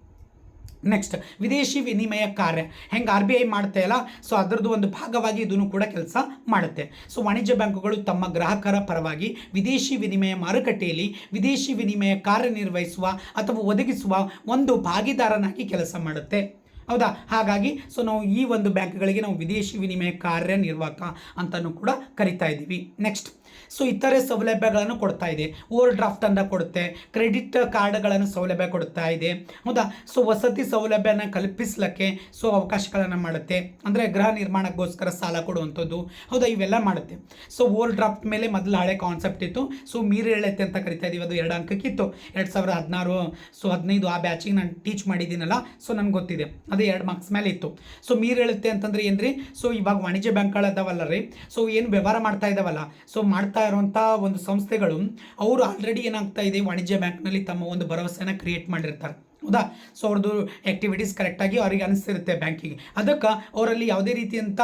ನೆಕ್ಸ್ಟ್ ವಿದೇಶಿ ವಿನಿಮಯ ಕಾರ್ಯ. ಹೆಂಗೆ ಆರ್ ಬಿ ಐ ಮಾಡ್ತಾ ಇಲ್ಲ ಸೊ ಅದರದ್ದು ಒಂದು ಭಾಗವಾಗಿ ಇದನ್ನು ಕೂಡ ಕೆಲಸ ಮಾಡುತ್ತೆ. ಸೊ ವಾಣಿಜ್ಯ ಬ್ಯಾಂಕುಗಳು ತಮ್ಮ ಗ್ರಾಹಕರ ಪರವಾಗಿ ವಿದೇಶಿ ವಿನಿಮಯ ಮಾರುಕಟ್ಟೆಯಲ್ಲಿ ವಿದೇಶಿ ವಿನಿಮಯ ಕಾರ್ಯನಿರ್ವಹಿಸುವ ಅಥವಾ ಒದಗಿಸುವ ಒಂದು ಭಾಗಿದಾರನಾಗಿ ಕೆಲಸ ಮಾಡುತ್ತೆ. ಹೌದಾ? ಹಾಗಾಗಿ ಸೊ ನಾವು ಈ ಒಂದು ಬ್ಯಾಂಕ್ಗಳಿಗೆ ನಾವು ವಿದೇಶಿ ವಿನಿಮಯ ಕಾರ್ಯನಿರ್ವಾಹಕ ಅಂತಲೂ ಕೂಡ ಕರಿತಾ ಇದ್ದೀವಿ. ನೆಕ್ಸ್ಟ್ ಸೊ ಇತರೆ ಸೌಲಭ್ಯಗಳನ್ನು ಕೊಡ್ತಾ ಇದೆ. ಓವರ್ ಡ್ರಾಫ್ಟ್ ಡ್ರಾಫ್ಟನ್ನು ಕೊಡುತ್ತೆ, ಕ್ರೆಡಿಟ್ ಕಾರ್ಡ್ಗಳನ್ನು ಸೌಲಭ್ಯ ಕೊಡ್ತಾ ಇದೆ. ಹೌದಾ? ಸೊ ವಸತಿ ಸೌಲಭ್ಯನ ಕಲ್ಪಿಸಲಿಕ್ಕೆ ಸೊ ಅವಕಾಶಗಳನ್ನು ಮಾಡುತ್ತೆ. ಅಂದರೆ ಗೃಹ ನಿರ್ಮಾಣಕ್ಕೋಸ್ಕರ ಸಾಲ ಕೊಡುವಂಥದ್ದು, ಹೌದಾ? ಇವೆಲ್ಲ ಮಾಡುತ್ತೆ. ಸೊ ಓವರ್ ಡ್ರಾಫ್ಟ್ ಮೇಲೆ ಮೊದಲು ಹಳೆ ಕಾನ್ಸೆಪ್ಟ್ ಇತ್ತು. ಸೊ ಮೀರಿ ಹೇಳುತ್ತೆ ಅಂತ ಕರಿತಾ ಇದೀವಿ. ಅದು ಎರಡು ಅಂಕಕ್ಕಿತ್ತು. ಎರಡು ಸಾವಿರದ ಹದಿನಾರು ಸೊ ಹದಿನೈದು ಆ ಬ್ಯಾಚಿಗೆ ನಾನು ಟೀಚ್ ಮಾಡಿದ್ದೀನಲ್ಲ ಸೊ ನನಗೆ ಗೊತ್ತಿದೆ. ಅದು ಎರಡು ಮಾರ್ಕ್ಸ್ ಮೇಲೆ ಇತ್ತು. ಸೊ ಮೀರ್ ಹೇಳುತ್ತೆ ಅಂತಂದ್ರೆ ಏನ್ರಿ? ಸೊ ಇವಾಗ ವಾಣಿಜ್ಯ ಬ್ಯಾಂಕ್ಗಳದಾವಲ್ಲ ರೀ ಸೊ ಏನು ವ್ಯವಹಾರ ಮಾಡ್ತಾ ಇದ್ದಾವಲ್ಲ ಸೊ ಮಾಡ್ತಾ ಇರುವಂಥ ಒಂದು ಸಂಸ್ಥೆಗಳು, ಅವರು ಆಲ್ರೆಡಿ ಏನಾಗ್ತಾ ಇದೆ? ವಾಣಿಜ್ಯ ಬ್ಯಾಂಕ್ನಲ್ಲಿ ತಮ್ಮ ಒಂದು ಭರವಸೆನ ಕ್ರಿಯೇಟ್ ಮಾಡಿರ್ತಾರೆ. ಹೌದಾ? ಸೊ ಅವ್ರದ್ದು ಆ್ಯಕ್ಟಿವಿಟೀಸ್ ಕರೆಕ್ಟಾಗಿ ಅವ್ರಿಗೆ ಅನಿಸ್ತಿರುತ್ತೆ ಬ್ಯಾಂಕಿಗೆ ಅದಕ್ಕೆ ಅವರಲ್ಲಿ ಯಾವುದೇ ರೀತಿಯಂಥ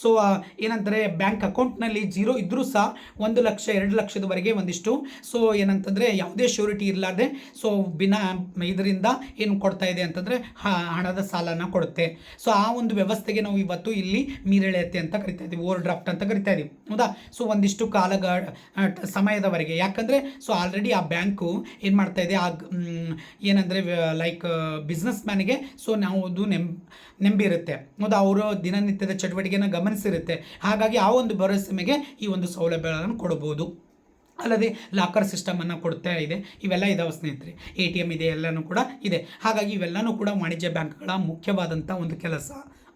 ಸೊ ಏನಂತಾರೆ ಬ್ಯಾಂಕ್ ಅಕೌಂಟ್ನಲ್ಲಿ ಜೀರೋ ಇದ್ದರೂ ಸಹ ಒಂದು ಲಕ್ಷ, ಎರಡು ಲಕ್ಷದವರೆಗೆ ಒಂದಿಷ್ಟು. ಸೊ ಏನಂತಂದರೆ, ಯಾವುದೇ ಶ್ಯೂರಿಟಿ ಇರಲಾರ್ದೆ ಸೊ ಬಿನಾ, ಇದರಿಂದ ಏನು ಕೊಡ್ತಾ ಇದೆ ಅಂತಂದರೆ ಹಣದ ಸಾಲನ ಕೊಡುತ್ತೆ. ಸೊ ಆ ಒಂದು ವ್ಯವಸ್ಥೆಗೆ ನಾವು ಇವತ್ತು ಇಲ್ಲಿ ಮೀರೆಳೆಯತ್ತೆ ಅಂತ ಕರಿತಾ ಇದ್ದೀವಿ ಓವರ್ ಡ್ರಾಫ್ಟ್ ಅಂತ ಕರಿತಾ ಇದ್ದೀವಿ ಹೌದಾ? ಸೊ ಒಂದಿಷ್ಟು ಕಾಲಗ ಸಮಯದವರೆಗೆ. ಯಾಕಂದರೆ ಸೊ ಆಲ್ರೆಡಿ ಆ ಬ್ಯಾಂಕು ಏನು ಮಾಡ್ತಾ ಇದೆ, ಆ ಏನಂದರೆ ಲೈಕ್ ಬಿಸ್ನೆಸ್ ಮ್ಯಾನಿಗೆ ಸೊ ನಾವು ಅದು ನೆಂಬಿರುತ್ತೆ. ಹೌದಾ? ಅವರು ದಿನನಿತ್ಯದ ಚಟುವಟಿಕೆನ ಗಮನಿಸಿರುತ್ತೆ. ಹಾಗಾಗಿ ಆ ಒಂದು ಭರವಸೆ ಮೇಲೆ ಈ ಒಂದು ಸೌಲಭ್ಯಗಳನ್ನು ಕೊಡಬಹುದು. ಅಲ್ಲದೆ ಲಾಕರ್ ಸಿಸ್ಟಮನ್ನು ಕೊಡ್ತಾ ಇದೆ. ಇವೆಲ್ಲ ಇದಾವೆ ಸ್ನೇಹಿತರೆ. ಎ ಟಿ ಎಂ ಇದೆ, ಎಲ್ಲನೂ ಕೂಡ ಇದೆ. ಹಾಗಾಗಿ ಇವೆಲ್ಲನೂ ಕೂಡ ವಾಣಿಜ್ಯ ಬ್ಯಾಂಕ್ಗಳ ಮುಖ್ಯವಾದಂಥ ಒಂದು ಕೆಲಸ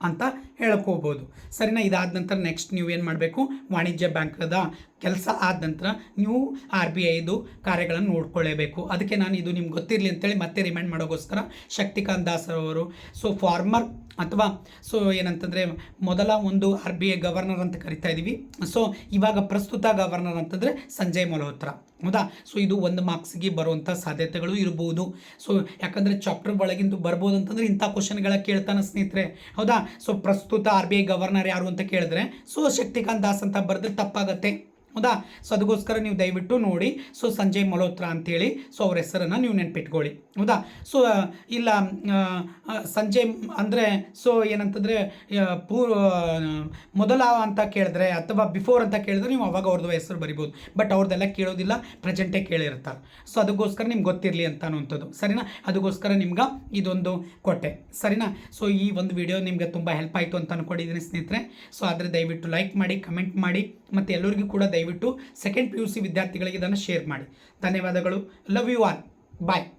ಅಂತ ಹೇಳ್ಕೋಬೋದು. ಸರಿನಾ? ಇದಾದ ನಂತರ ನೆಕ್ಸ್ಟ್ ನೀವು ಏನು ಮಾಡಬೇಕು? ವಾಣಿಜ್ಯ ಬ್ಯಾಂಕದ ಕೆಲಸ ಆದ ನಂತರ ನೀವು ಆರ್ ಬಿ ಐದು ಕಾರ್ಯಗಳನ್ನು ನೋಡ್ಕೊಳ್ಳೇಬೇಕು. ಅದಕ್ಕೆ ನಾನು ಇದು ನಿಮ್ಗೆ ಗೊತ್ತಿರಲಿ ಅಂತೇಳಿ ಮತ್ತೆ ರಿಮೈಂಡ್ ಮಾಡೋಕ್ಕೋಸ್ಕರ ಶಕ್ತಿಕಾಂತ್ ದಾಸ್ ಅವರು ಸೊ ಫಾರ್ಮರ್ ಅಥವಾ ಸೊ ಏನಂತಂದರೆ ಮೊದಲ ಒಂದು ಆರ್ ಬಿ ಐ ಗವರ್ನರ್ ಅಂತ ಕರಿತಾ ಇದ್ದೀವಿ ಸೊ ಇವಾಗ ಪ್ರಸ್ತುತ ಗವರ್ನರ್ ಅಂತಂದರೆ ಸಂಜಯ್ ಮಲ್ಹೋತ್ರ. ಹೌದಾ? ಸೊ ಇದು ಒಂದು ಮಾರ್ಕ್ಸ್ಗೆ ಬರುವಂಥ ಸಾಧ್ಯತೆಗಳು ಇರ್ಬೋದು. ಸೊ ಯಾಕಂದರೆ ಚಾಪ್ಟರ್ ಒಳಗಿಂದು ಬರ್ಬೋದು ಅಂತಂದರೆ ಇಂಥ ಕ್ವಶನ್ಗಳ ಕೇಳ್ತಾನೆ ಸ್ನೇಹಿತರೆ. ಹೌದಾ? ಸೊ ಪ್ರಸ್ತುತ ಆರ್ ಬಿ ಐ ಗವರ್ನರ್ ಯಾರು ಅಂತ ಕೇಳಿದ್ರೆ ಸೊ ಶಕ್ತಿಕಾಂತ್ ದಾಸ್ ಅಂತ ಬರೆದ್ರೆ ತಪ್ಪಾಗತ್ತೆ. ಹೌದಾ? ಸೊ ಅದಕ್ಕೋಸ್ಕರ ನೀವು ದಯವಿಟ್ಟು ನೋಡಿ. ಸೊ ಸಂಜಯ್ ಮಲ್ಹೋತ್ರಾ ಅಂತೇಳಿ ಸೊ ಅವ್ರ ಹೆಸರನ್ನು ನೀವು ನೆನ್ಪಿಟ್ಕೊಳ್ಳಿ. ಹೌದಾ? ಸೊ ಇಲ್ಲ ಸಂಜಯ್ ಅಂದರೆ ಸೊ ಏನಂತಂದರೆ ಪೂರ್ ಮೊದಲ ಅಂತ ಕೇಳಿದ್ರೆ ಅಥವಾ ಬಿಫೋರ್ ಅಂತ ಕೇಳಿದ್ರೆ ನೀವು ಅವಾಗ ಅವ್ರದ್ದು ಹೆಸರು ಬರಿಬೋದು. ಬಟ್ ಅವ್ರದ್ದೆಲ್ಲ ಕೇಳೋದಿಲ್ಲ ಪ್ರೆಸೆಂಟೇ ಕೇಳಿರ್ತಾರೆ. ಸೊ ಅದಕ್ಕೋಸ್ಕರ ನಿಮ್ಗೆ ಗೊತ್ತಿರಲಿ ಅಂತ ಅನ್ನೋಂಥದ್ದು ಸರಿನಾ? ಅದಕ್ಕೋಸ್ಕರ ನಿಮ್ಗೆ ಇದೊಂದು ಕೊಟ್ಟೆ. ಸರಿನಾ? ಸೊ ಈ ಒಂದು ವಿಡಿಯೋ ನಿಮಗೆ ತುಂಬ ಹೆಲ್ಪ್ ಆಯಿತು ಅಂತ ಅಂದ್ಕೊಂಡಿದ್ದೀನಿ ಸ್ನೇಹಿತರೆ. ಸೊ ಆದರೆ ದಯವಿಟ್ಟು ಲೈಕ್ ಮಾಡಿ ಕಮೆಂಟ್ ಮಾಡಿ. ಮತ್ತು ಎಲ್ಲರಿಗೂ ಕೂಡ ದಯವಿಟ್ಟು ಸೆಕೆಂಡ್ ಪಿ ಯು ಸಿ ವಿದ್ಯಾರ್ಥಿಗಳಿಗೆ ಇದನ್ನು ಶೇರ್ ಮಾಡಿ. ಧನ್ಯವಾದಗಳು. Love you all bye